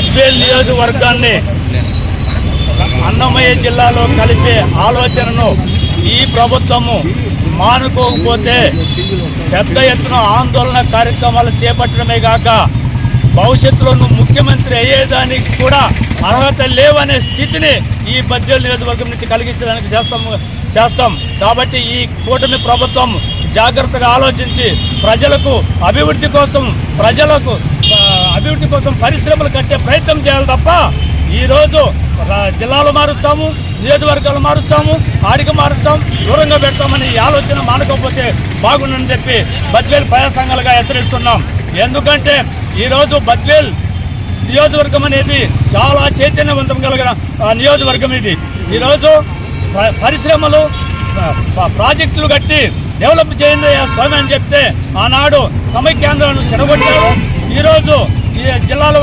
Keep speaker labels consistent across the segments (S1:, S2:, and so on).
S1: బద్వేల్ నియోజకవర్గాన్ని అన్నమయ్య జిల్లాలో కలిపే ఆలోచనను ఈ ప్రభుత్వము మానుకోకపోతే పెద్ద ఎత్తున ఆందోళన కార్యక్రమాలు చేపట్టడమే కాక భవిష్యత్తులో నువ్వు ముఖ్యమంత్రి అయ్యేదానికి కూడా అర్హత లేవనే స్థితిని ఈ బద్వేలు నియోజకవర్గం నుంచి కలిగించడానికి చేస్తాం చేస్తాం. కాబట్టి ఈ కూటమి ప్రభుత్వం జాగ్రత్తగా ఆలోచించి ప్రజలకు అభివృద్ధి కోసం ప్రజలకు అభివృద్ధి కోసం పరిశ్రమలు కట్టే ప్రయత్నం చేయాలి తప్ప ఈరోజు జిల్లాలు మారుస్తాము నియోజకవర్గాలు మారుస్తాము ఆడికి మారుస్తాం దూరంగా పెడతామని ఈ ఆలోచన మానకపోతే బాగుండని చెప్పి బద్వేల్ ప్రయాసంగాలుగా హెచ్చరిస్తున్నాం. ఎందుకంటే ఈరోజు బద్వేల్ నియోజకవర్గం అనేది చాలా చైతన్యవంతం కలిగిన నియోజకవర్గం ఇది. ఈరోజు ప- పరిశ్రమలు ప్రాజెక్టులు కట్టి డెవలప్ చేయండి స్వామి అని చెప్తే ఆనాడు సమైక్యాంధ్రాలను చెడగొట్టారు ఈరోజు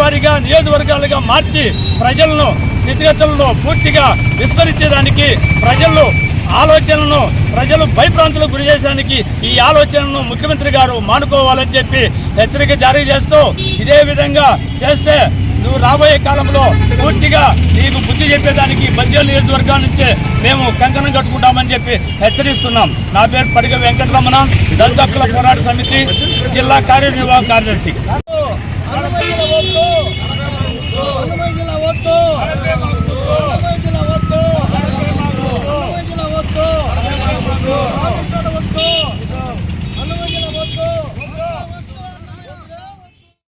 S1: వారీగా నియోజకవర్గాలుగా మార్చి ప్రజలను స్థితిగతులను పూర్తిగా విస్మరించేదానికి ప్రజలు ఆలోచనలను ప్రజలు భయప్రాంతులకు గురి చేసేదానికి ఈ ఆలోచనను ముఖ్యమంత్రి గారు మానుకోవాలని చెప్పి హెచ్చరిక జారీ చేస్తూ ఇదే విధంగా చేస్తే నువ్వు రాబోయే కాలంలో పూర్తిగా నీకు బుద్ధి చెప్పేదానికి మధ్య నియోజకవర్గం నుంచే మేము కంకణం కట్టుకుంటామని చెప్పి హెచ్చరిస్తున్నాం. నా పేరు పడిగ వెంకటరమణ దళిత హక్కుల పోరాట సమితి జిల్లా కార్యనిర్వాహక కార్యదర్శి.
S2: అన్నమయ్య ఓట్లు